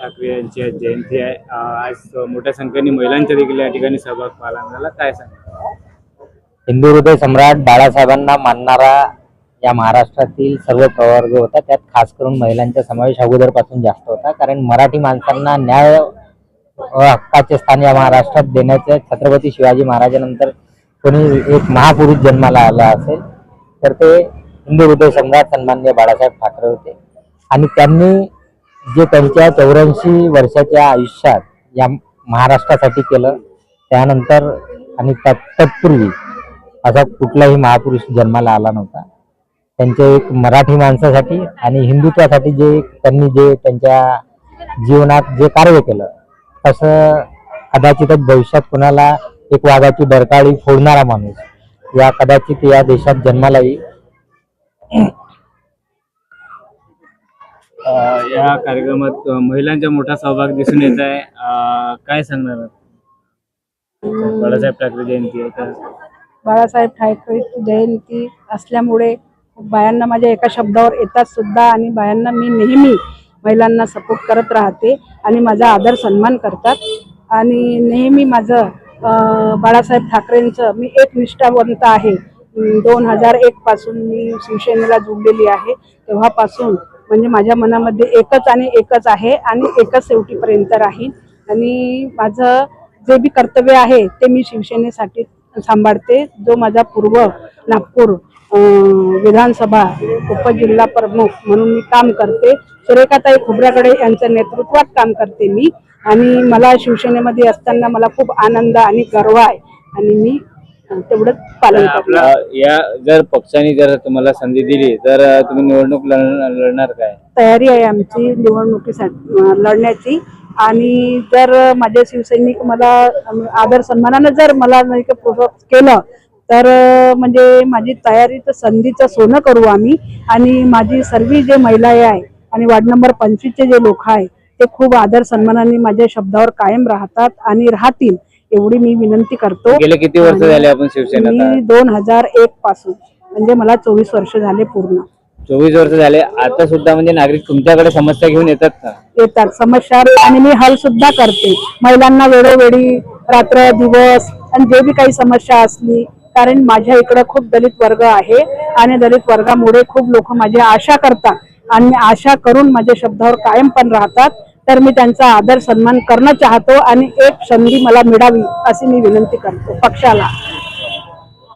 ठाकरे यांची आज जयंती आहे. आज मोठ्या संख्येने महिलांच्या देखील या ठिकाणी सहभाग पाहायला मिळाला. काय सांगा हिंदू हृदय सम्राट बाळासाहेबांना मानणारा या महाराष्ट्रातील सर्व प्रवर्ग होता त्यात खास करून महिलांचा समावेश अगोदरपासून जास्त होता कारण मराठी माणसांना न्याय हक्काचे स्थान या महाराष्ट्रात देण्याचे छत्रपती शिवाजी महाराजांनंतर कोणी एक महापुरुष जन्माला आला असेल तर ते हिंदू हृदय सम्राट सन्मान्य बाळासाहेब ठाकरे होते. आणि त्यांनी जे त्यांच्या चौऱ्याऐंशी वर्षाच्या आयुष्यात या महाराष्ट्रासाठी केलं त्यानंतर आणि तत्पूर्वी असा कुठलाही महापुरुष जन्माला आला नव्हता. त्यांच्या एक मराठी माणसासाठी आणि हिंदुत्वासाठी जे त्यांनी जे त्यांच्या जीवनात जे कार्य केलं तसं कदाचितच भविष्यात कुणाला एक वाघाची डरकाळी फोडणारा माणूस या कदाचित या देशात जन्माला येईल. या कार्यक्रमात महिलांचा मोठा सहभाग दिसून येत आहे. काय सांगणार बाळासाहेब ठाकरे जयंती आहे तर बाळासाहेब ठाकरेची जयंती असल्यामुळे बायांना माझ्या एका शब्दावर येतात सुद्धा आणि बायांना मी नेहमी महिलांना सपोर्ट करत राहते आणि माझा आदर सन्मान करतात. आणि नेहमी माझं बाळासाहेब ठाकरेंचं मी एक निष्ठावंत आहे. दोन हजार एक पासून मी शिवसेनेला जोडलेली आहे. तेव्हापासून म्हणजे माझ्या मनामध्ये एकच आणि एकच आहे आणि एकच शेवटीपर्यंत राहील. आणि माझं जे बी कर्तव्य आहे ते मी शिवसेनेसाठी सांभाळते. जो माझा पूर्व नागपूर विधानसभा उपजिल्हा प्रमुख म्हणून मी काम करते. सुरेखाताई खोबऱ्याकडे यांच्या नेतृत्वात काम करते मी. आणि मला शिवसेनेमध्ये असताना मला खूप आनंद आणि गर्व आहे. आणि मी तेवढंच पालन आपला या जर पक्षाने जर तुम्हाला संधी दिली तर तुम्ही निवडणूक लढ- लढणार काय? तयारी आहे आमची निवडणुकीसाठी लढण्याची. आणि जर माझे शिवसैनिक मला आदर सन्मानानं जर मला नाही का प्रोत्साहित केलं तर म्हणजे माझी तयारीचं संधीचं सोनं करू आम्ही. आणि माझी सर्व जे महिला आहे आणि वार्ड नंबर पंचवीसचे जे लोक आहे ते खूप आदर सन्मानाने माझ्या शब्दावर कायम राहतात आणि राहतील. एवढी मी विनंती करतो. गेले किती वर्ष झाले आपण शिवसेनेत मी? दोन हजार एक पासून म्हणजे मला चोवीस वर्ष झाले पूर्ण. चोवीस वर्ष झाले. आता सुद्धा म्हणजे नागरिक तुमच्याकडे समस्या घेऊन येतात का? येतात समस्या आणि मी हल सुद्धा करते. महिलांना वेळोवेळी रात्र दिवस आणि जे बी काही समस्या असली कारण माझ्या इकडं खूप दलित वर्ग आहे आणि दलित वर्गामुळे खूप लोक माझी आशा करतात आणि आशा करून माझ्या शब्दावर कायम पण राहतात. तर मी त्यांचा आदर सन्मान करणं चाहतो आणि एक संधी मला मिळावी अशी मी विनंती करतो पक्षाला.